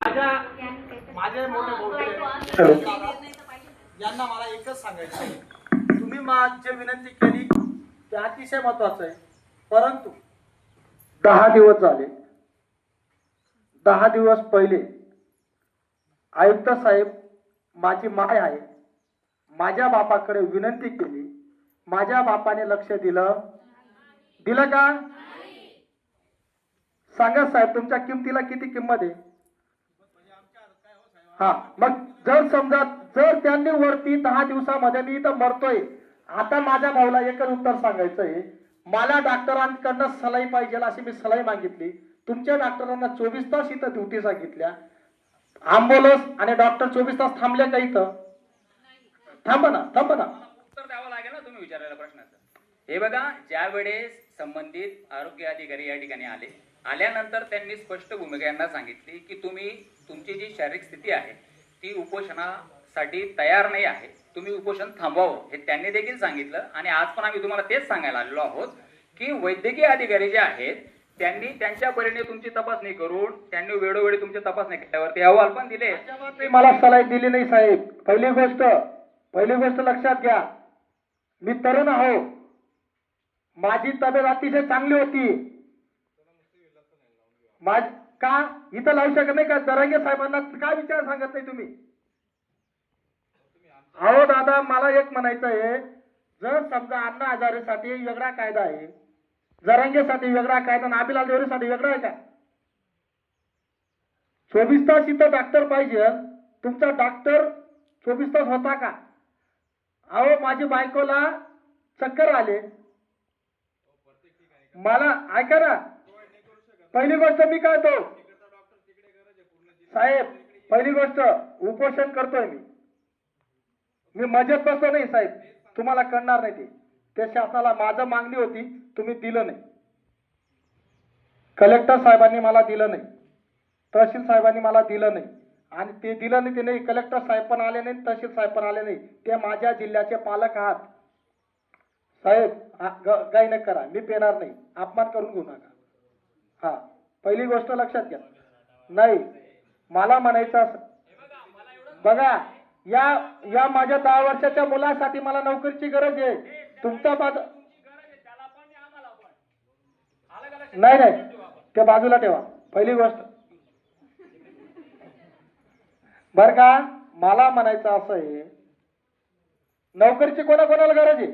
माझ्या माझे मोठे भाऊ. यांना मला एकच सांगायचं आहे. तुम्ही माझी विनंती केली ते अतिशय महत्वाचं आहे. परंतु दहा दिवस झाले. दहा दिवस पहिले आयुक्त साहेब माझी माय आहे. माझ्या बापाकडे विनंती केली. माझ्या बापाने लक्ष दिलं. दिलं का? सांगा साहेब तुमच्या किमतीला किती किंमत आहे? हा मग जर समजा जर त्यांनी वरती दहा दिवसामध्ये मी इथं मरतोय आता माझ्या भाऊला एकच उत्तर सांगायचंय मला डॉक्टरांकडनं सलाई पाहिजे अशी मी सलाई मागितली तुमच्या डॉक्टरांना चोवीस तास इथं ड्युटी सांगितल्या आंबोलस आणि डॉक्टर चोवीस तास थांबले का इथं? थांबा ना थांबा ना. उत्तर द्यावं लागेल ना तुम्ही विचारलेल्या प्रश्नाचं. हे बघा ज्या वेळेस संबंधित आरोग्य अधिकारी या ठिकाणी आले आल्यानंतर त्यांनी स्पष्ट भूमिका यांना सांगितली की तुम्ही तुमची जी शारीरिक स्थिती आहे ती उपोषणासाठी तयार नाही आहे. तुम्ही उपोषण थांबवावं हे त्यांनी देखील सांगितलं. आणि आज पण आम्ही तुम्हाला तेच सांगायला आलेलो आहोत की वैद्यकीय अधिकारी जे आहेत त्यांनी त्यांच्या परीने तुमची तपासणी करून त्यांनी वेळोवेळी तुमची तपासणी केल्यावरती अहवाल पण दिले. ते मला सलाह दिली नाही साहेब. पहिली गोष्ट पहिली गोष्ट लक्षात घ्या. मी तरुण आहो. माझी तब्येत अतिशय चांगली होती. माझ का इथं लावू शकत नाही का? जरांगे साहेबांना का विचार सांगत नाही तुम्ही? अहो दादा मला एक म्हणायचं आहे. जर समजा अण्णा हजारेसाठी वेगळा कायदा आहे जरांगेसाठी वेगळा कायदा आणि आबिलाल देवरेसाठी वेगळा आहे का? चोवीस तास इथं डॉक्टर पाहिजे. तुमचा डॉक्टर चोवीस तास होता का? अहो माझी बायकोला चक्कर आले. मला ऐका ना. पहिली गोष्ट मी काय साहेब पहिली गोष्ट उपोषण करतोय मी. मी मजेत बसतो नाही साहेब. तुम्हाला कळणार नाही ते. त्या शासनाला माझं मागणी होती तुम्ही दिलं नाही. कलेक्टर साहेबांनी मला दिलं नाही. तहसील साहेबांनी मला दिलं नाही. आणि ते दिलं नाही ते नाही. कलेक्टर साहेब पण आले नाही तहसील साहेब पण आले नाही. ते माझ्या जिल्ह्याचे पालक आहात. साहेब ग- काही नाही करा. मी पेणार नाही. अपमान करून घेऊ नका. हा. पहिली गोष्ट लक्षात घ्या. नाही मला म्हणायचं असं. बघा या या माझ्या दहा वर्षाच्या मुलासाठी मला नोकरीची गरज आहे. तुमचा माझा नाही नाही. ते बाजूला ठेवा. पहिली गोष्ट. बर का? मला म्हणायचं असं आहे नोकरीची कोणाकोणाला गरज आहे?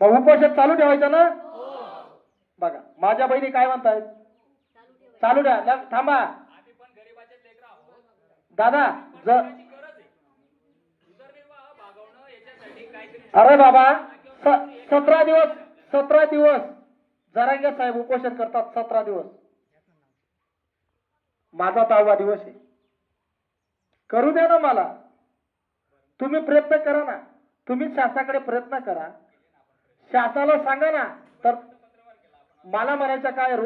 मग उपोषण चालू ठेवायचं ना? बघा माझ्या बहिणी काय म्हणतायत? चालू द्या थांबा. दादा जर अरे बाबा स- सतरा दिवस सतरा दिवस. जरांगे साहेब उपोषण करतात सतरा दिवस. माझा दहावा दिवस आहे. करू द्या ना मला. तुम्ही प्रयत्न करा ना. तुम्ही शासनाकडे प्रयत्न करा. शासनाला सांगा ना. तर मला म्हणायचं काय